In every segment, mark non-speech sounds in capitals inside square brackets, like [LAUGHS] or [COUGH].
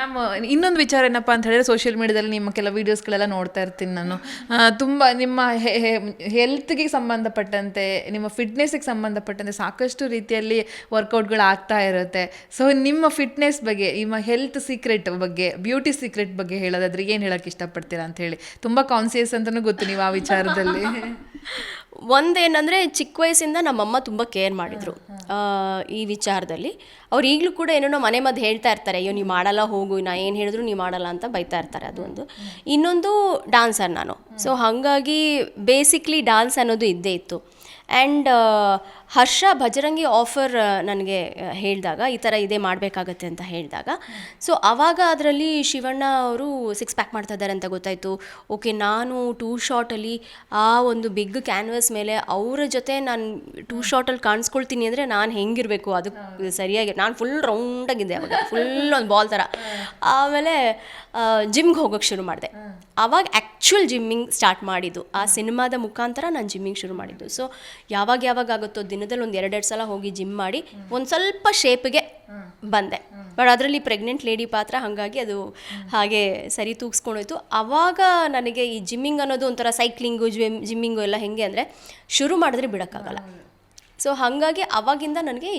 Ma'am ಇನ್ನೊಂದು ವಿಚಾರ ಏನಪ್ಪ ಅಂತ ಹೇಳಿದ್ರೆ ಸೋಷಿಯಲ್ ಮೀಡಿಯಾದಲ್ಲಿ ನಿಮ್ಮ ಕೆಲವು ವೀಡಿಯೋಸ್ಗಳೆಲ್ಲ ನೋಡ್ತಾ ಇರ್ತೀನಿ ನಾನು. ತುಂಬ ನಿಮ್ಮ ಹೆಲ್ತ್ಗೆ ಸಂಬಂಧಪಟ್ಟಂತೆ, ನಿಮ್ಮ ಫಿಟ್ನೆಸ್ಗೆ ಸಂಬಂಧಪಟ್ಟಂತೆ ಸಾಕಷ್ಟು ರೀತಿಯಲ್ಲಿ ವರ್ಕೌಟ್ಗಳು ಆಗ್ತಾ ಇರುತ್ತೆ. ಸೊ ನಿಮ್ಮ ಫಿಟ್ನೆಸ್ ಬಗ್ಗೆ, ನಿಮ್ಮ ಹೆಲ್ತ್ ಸೀಕ್ರೆಟ್ ಬಗ್ಗೆ ಬ್ಯೂಟಿ ಸೀಕ್ರೆಟ್ ಬಗ್ಗೆ ಹೇಳೋದಾದ್ರೆ ಏನು ಹೇಳೋಕ್ಕೆ ಇಷ್ಟಪಡ್ತೀರಾ ಅಂತ ಹೇಳಿ. ತುಂಬ ಕಾನ್ಸಿಯಸ್ ಅಂತಲೂ ಗೊತ್ತು ನೀವು ಆ ವಿಚಾರದಲ್ಲಿ. [LAUGHS] ಒಂದೇನಂದರೆ ಚಿಕ್ಕ ವಯಸ್ಸಿಂದ ನಮ್ಮಮ್ಮ ತುಂಬ ಕೇರ್ ಮಾಡಿದರು. ಈ ವಿಚಾರದಲ್ಲಿ. ಅವ್ರು ಈಗಲೂ ಕೂಡ ಏನೇನೋ ಮನೆ ಮದ್ದು ಹೇಳ್ತಾ ಇರ್ತಾರೆ ಅಯ್ಯೋ ನೀವು ಮಾಡಲ್ಲ ಹೋಗು ನಾ ಏನು ಹೇಳಿದ್ರು ನೀವು ಮಾಡಲ್ಲ ಅಂತ ಬೈತಾ ಇರ್ತಾರೆ ಅದು ಒಂದು. ಇನ್ನೊಂದು ಡಾನ್ಸರ್ ನಾನು. ಸೊ ಹಾಗಾಗಿ ಬೇಸಿಕ್ಲಿ ಡಾನ್ಸ್ ಅನ್ನೋದು ಇದ್ದೇ ಇತ್ತು. ಆ್ಯಂಡ್ ಹರ್ಷ ಭಜರಂಗಿ ಆಫರ್ ನನಗೆ ಹೇಳಿದಾಗ, ಈ ಥರ ಇದೇ ಮಾಡಬೇಕಾಗತ್ತೆ ಅಂತ ಹೇಳಿದಾಗ. ಸೊ ಆವಾಗ ಅದರಲ್ಲಿ ಶಿವಣ್ಣ ಅವರು ಸಿಕ್ಸ್ ಪ್ಯಾಕ್ ಮಾಡ್ತಾ ಇದ್ದಾರೆ ಅಂತ ಗೊತ್ತಾಯಿತು. ಓಕೆ ನಾನು ಟೂ ಶಾರ್ಟಲ್ಲಿ ಆ ಒಂದು ಬಿಗ್ ಕ್ಯಾನ್ವಸ್ ಮೇಲೆ ಅವರ ಜೊತೆ ನಾನು ಟೂ ಶಾರ್ಟಲ್ಲಿ ಕಾಣಿಸ್ಕೊಳ್ತೀನಿ ಅಂದರೆ ನಾನು ಹೆಂಗಿರಬೇಕು? ಅದಕ್ಕೆ ಸರಿಯಾಗಿ, ನಾನು ಫುಲ್ ರೌಂಡಾಗಿದ್ದೆ ಅವಾಗ. ಫುಲ್ ಒಂದು ಬಾಲ್ ಥರ ಆಮೇಲೆ ಜಿಮ್ಗೆ ಹೋಗೋಕ್ಕೆ ಶುರು ಮಾಡಿದೆ. ಆವಾಗ ಆ್ಯಕ್ಚುಲ್ ಜಿಮ್ಮಿಂಗ್ ಸ್ಟಾರ್ಟ್ ಮಾಡಿದ್ದು. ಆ ಸಿನಿಮಾದ ಮುಖಾಂತರ ನಾನು ಜಿಮ್ಮಿಂಗ್ ಶುರು ಮಾಡಿದ್ದು. ಸೊ ಯಾವಾಗ ಯಾವಾಗ ಆಗುತ್ತೋ ದಿನದಲ್ಲಿ ಒಂದು ಎರಡೆರಡು ಸಲ ಹೋಗಿ ಜಿಮ್ ಮಾಡಿ ಒಂದು ಸ್ವಲ್ಪ ಶೇಪ್ಗೆ ಬಂದೆ. ಬಟ್ ಅದರಲ್ಲಿ ಪ್ರೆಗ್ನೆಂಟ್ ಲೇಡಿ ಪಾತ್ರ ಹಾಗಾಗಿ ಅದು ಹಾಗೆ ಸರಿ ತೂಗಿಸ್ಕೊಂಡೋಯ್ತು. ಆವಾಗ ನನಗೆ ಈ ಜಿಮ್ಮಿಂಗ್ ಅನ್ನೋದು ಒಂಥರ ಸೈಕ್ಲಿಂಗು ಜಿಮ್ ಜಿಮ್ಮಿಂಗು ಎಲ್ಲ ಹೆಂಗೆ ಅಂದರೆ ಶುರು ಮಾಡಿದ್ರೆ ಬಿಡೋಕ್ಕಾಗಲ್ಲ. ಸೊ ಹಾಗಾಗಿ ಅವಾಗಿಂದ ನನಗೆ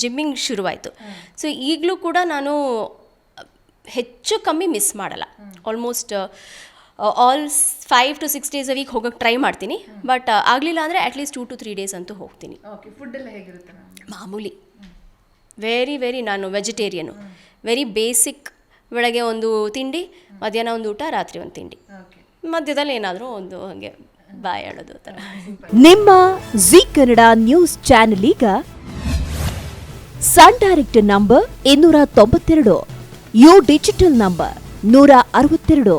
ಜಿಮ್ಮಿಂಗ್ ಶುರುವಾಯಿತು. ಸೊ ಈಗಲೂ ಕೂಡ ನಾನು ಹೆಚ್ಚು ಕಮ್ಮಿ ಮಿಸ್ ಮಾಡಲ್ಲ. Almost all five to six days a week ಹೋಗೋಕ್ಕೆ ಟ್ರೈ ಮಾಡ್ತೀನಿ. ಬಟ್ ಆಗಲಿಲ್ಲ ಅಂದರೆ at least two to three days ಅಂತೂ ಹೋಗ್ತೀನಿ. ಓಕೆ ಫುಡ್ ಎಲ್ಲ ಹೇಗಿರುತ್ತೆ ಮಾಮೂಲಿ. ವೆರಿ ವೆರಿ ನಾನು ವೆಜಿಟೇರಿಯನು ವೆರಿ ಬೇಸಿಕ್ ಬೆಳಗ್ಗೆ ಒಂದು ತಿಂಡಿ ಮಧ್ಯಾಹ್ನ ಒಂದು ಊಟ ರಾತ್ರಿ ಒಂದು ತಿಂಡಿ. ಓಕೆ ಮಧ್ಯದಲ್ಲಿ ಏನಾದರೂ ಒಂದು ಹಾಗೆ ಬಾಯ್ ಹೇಳೋದು ಆ ಥರ. ನಿಮ್ಮ ಜಿ ಕನ್ನಡ ನ್ಯೂಸ್ ಚಾನೆಲ್ ಈಗ ಸನ್ ಡೈರೆಕ್ಟ್ ನಂಬರ್ ಇನ್ನೂರ ತೊಂಬತ್ತೆರಡು ಯು ಡಿಜಿಟಲ್ ನಂಬರ್ ನೂರ ಅರವತ್ತೆರಡು.